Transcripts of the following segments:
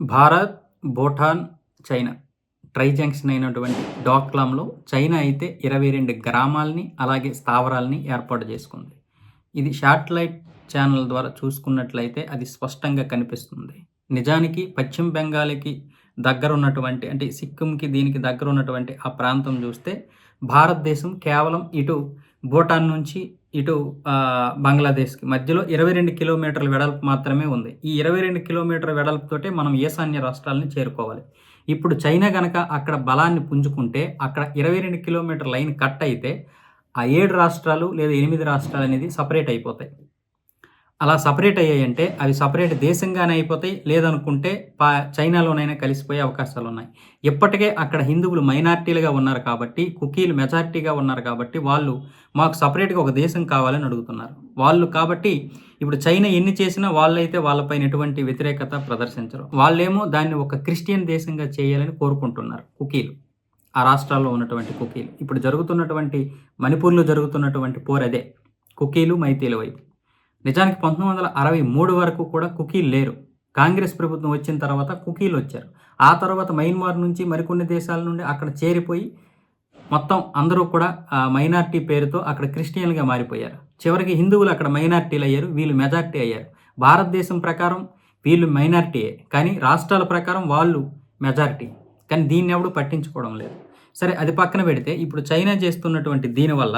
Bharat Bhutan China tri junction అయినటువంటి డోక్లాంలో China అయితే ఇరవై రెండు గ్రామాలని అలాగే స్థావరాలని ఏర్పాటు చేసుకుంది. ఇది శాటిలైట్ ఛానల్ ద్వారా చూసుకున్నట్లయితే అది స్పష్టంగా కనిపిస్తుంది. నిజానికి పశ్చిమ బెంగాల్కి దగ్గర ఉన్నటువంటి అంటే సిక్కింకి దీనికి దగ్గర ఉన్నటువంటి ఆ ప్రాంతం చూస్తే భారతదేశం కేవలం ఇటు భూటాన్ నుంచి ఇటు బంగ్లాదేశ్కి. మధ్యలో ఇరవై రెండు కిలోమీటర్ల వెడల్పు మాత్రమే ఉంది. ఈ ఇరవై రెండు కిలోమీటర్ల వెడల్పుతోటే మనం ఈశాన్య రాష్ట్రాలని చేరుకోవాలి. ఇప్పుడు చైనా గనక అక్కడ బలాన్ని పుంజుకుంటే అక్కడ ఇరవై రెండు కిలోమీటర్ లైన్ కట్ అయితే ఆ ఏడు రాష్ట్రాలు లేదా ఎనిమిది రాష్ట్రాలు అనేది సపరేట్ అయిపోతాయి. అలా సపరేట్ అయ్యాయంటే అవి సపరేట్ దేశంగానే అయిపోతాయి లేదనుకుంటే పా చైనాలోనైనా కలిసిపోయే అవకాశాలు ఉన్నాయి ఇప్పటికే అక్కడ హిందువులు మైనార్టీలుగా ఉన్నారు కాబట్టి కుకీలు మెజార్టీగా ఉన్నారు కాబట్టి వాళ్ళు మాకు సపరేట్గా ఒక దేశం కావాలని అడుగుతున్నారు. వాళ్ళు కాబట్టి ఇప్పుడు చైనా ఎన్ని చేసినా వాళ్ళైతే వాళ్ళపైన ఎటువంటి వ్యతిరేకత ప్రదర్శించరు. వాళ్ళేమో దాన్ని ఒక క్రిస్టియన్ దేశంగా చేయాలని కోరుకుంటున్నారు కుకీలు. ఆ రాష్ట్రాల్లో ఉన్నటువంటి కుకీలు. ఇప్పుడు జరుగుతున్నటువంటి మణిపూర్లో జరుగుతున్నటువంటి పోర్ అదే కుకీలు మైతీల వైపు. నిజానికి పంతొమ్మిది వందల అరవై మూడు వరకు కూడా కుకీలు లేరు. కాంగ్రెస్ ప్రభుత్వం వచ్చిన తర్వాత కుకీలు వచ్చారు. ఆ తర్వాత మయన్మార్ నుంచి మరికొన్ని దేశాల నుండి అక్కడ చేరిపోయి మొత్తం అందరూ కూడా మైనార్టీ పేరుతో అక్కడ క్రిస్టియన్గా మారిపోయారు. చివరికి హిందువులు అక్కడ మైనార్టీలు అయ్యారు. వీళ్ళు మెజార్టీ అయ్యారు. భారతదేశం ప్రకారం వీళ్ళు మైనార్టీయే. కానీ రాష్ట్రాల ప్రకారం వాళ్ళు మెజారిటీ. కానీ దీన్ని ఎవడు పట్టించుకోవడం లేదు. సరే అది పక్కన పెడితే ఇప్పుడు చైనా చేస్తున్నటువంటి దీనివల్ల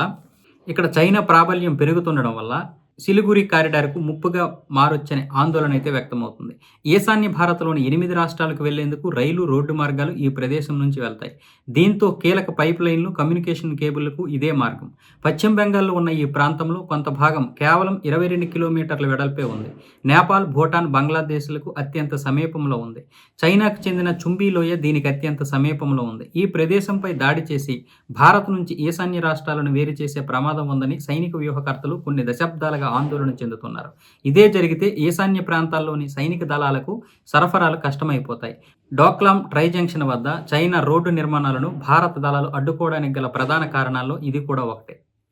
ఇక్కడ చైనా ప్రాబల్యం పెరుగుతుండడం వల్ల సిలిగురి కారిడార్కు ముప్పుగా మారొచ్చనే ఆందోళన అయితే వ్యక్తమవుతుంది. ఈశాన్య భారత్లోని ఎనిమిది రాష్ట్రాలకు వెళ్ళేందుకు రైలు రోడ్డు మార్గాలు ఈ ప్రదేశం నుంచి వెళ్తాయి. దీంతో కీలక పైప్ లైన్లు కమ్యూనికేషన్ కేబుల్కు ఇదే మార్గం. పశ్చిమ బెంగాల్లో ఉన్న ఈ ప్రాంతంలో కొంత భాగం కేవలం ఇరవై రెండు కిలోమీటర్ల వెడల్పే ఉంది. నేపాల్ భూటాన్ బంగ్లాదేశ్లకు అత్యంత సమీపంలో ఉంది. చైనాకు చెందిన చుంబీలోయ దీనికి అత్యంత సమీపంలో ఉంది. ఈ ప్రదేశంపై దాడి చేసి భారత్ నుంచి ఈశాన్య రాష్ట్రాలను వేరు చేసే ప్రమాదం ఉందని సైనిక వ్యూహకర్తలు కొన్ని దశాబ్దాలుగా ఆందోళన చెందుతున్నారు. ఇదే జరిగితే ఈశాన్య ప్రాంతాల్లోని సైనిక దళాలకు సరఫరాలు కష్టమైపోతాయి. డోక్లాం ట్రై జంక్షన్ వద్ద చైనా రోడ్డు నిర్మాణాలను భారత దళాలు అడ్డుకోవడానికి గల ప్రధాన కారణాల్లో ఇది కూడా ఒకటే.